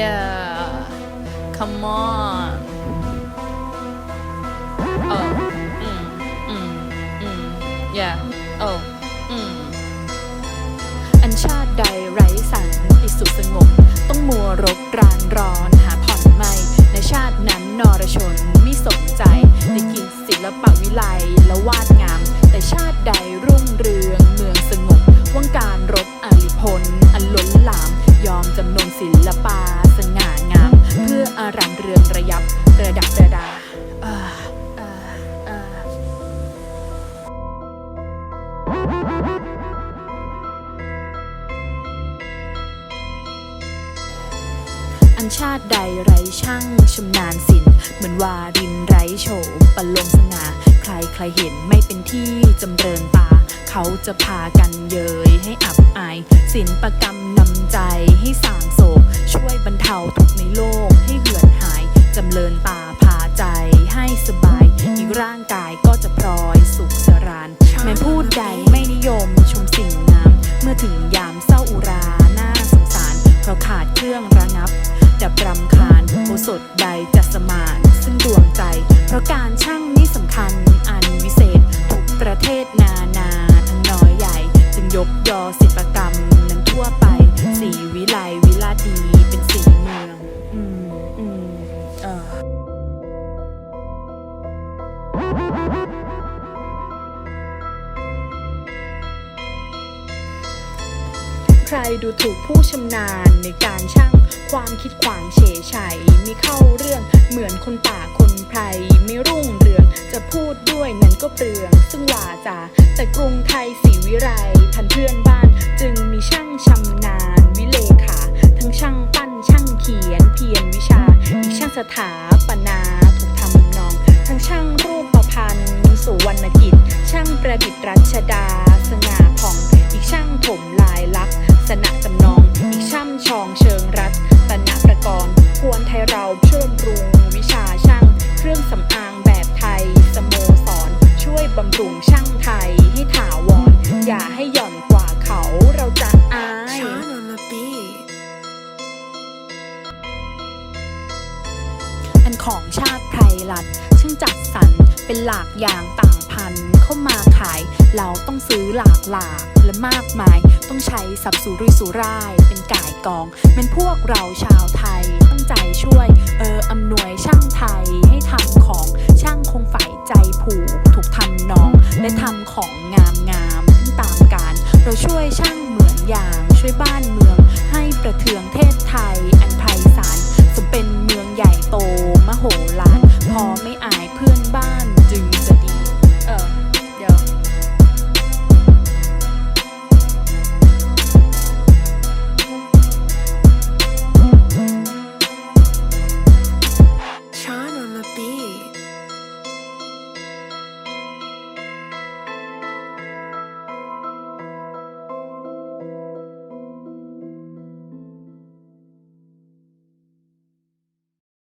yeah come on เอออืมอืมอืม yeah โอ้อืมอันชาติใดไร้สันติสุขสงบต้องมัวรบรานร้อน อันชาติใดไรช่างชำนาญศิลป์เหมือนวารินไรโฉมปลงสง่าใครใครเห็นไม่เป็นที่จำเริญตาเขาจะพากันเยยให้อับอายศิลปกรรมนำใจให้สางโศก ช่วยบรรเทาทุกในโลกให้เหือนหายจำเริญตาพาใจให้สบายอีกร่างกาย ดใดจะสมานซึ่งดวงใจ เพราะการช่างนี้สำคัญอันวิเศษ ทุกประเทศนานาทั้งน้อยใหญ่ จึงยกยอศิลปกรรมนั้นทั่วไป สีวิไลวิลาดีเป็นสีเมือง อืมอืมเออ ใครดูถูกผู้ชำนาญในการช่างความคิดขวางเฉยชัยมีเข้าเรื่องเหมือนคนป่าคนไพรไม่รุ่งเรืองจะพูดด้วยนั้นก็เปลือง ซึ่งวาจาแต่กรุงไทยศรีวิไลทันเพื่อนบ้านจึงมีช่างชำนาญวิเลขา ทั้งช่างปั้นช่างเขียนเพียรวิชาอีกช่างสถาปนาถูกทำนอง ทั้งช่างรูปประพันธ์สุวรรณกิจ ช่างประดิษฐ์รัชดา สง่าผ่อง อีกช่างถมลายลักษณ์ สนะจำนอง อีกช่ำชองเชิงรัตตนประกรณ์ควรไทยเราเชื่อมรุงวิชาช่าง เครื่องสำอางแบบไทย สโมสร ช่วยบำรุงช่างไทยให้ถาวร อย่าให้หย่อนกว่าเขาเราจะอาย Sean on the beat. อันของชาติไพรลัดซึ่งจัดสรรเป็นหลากอย่างต่ันเข้ามาขาย เราต้องซื้อหลากหลากและมากมาย ต้องใช้สับสูรุสุรายเป็นก่ายกองเป็นพวกเราชาวไทยตั้งใจช่วย เอออำนวยช่างไทยให้ทำของช่างคงฝ่ายใจผูกถูกทำน้องและทำของ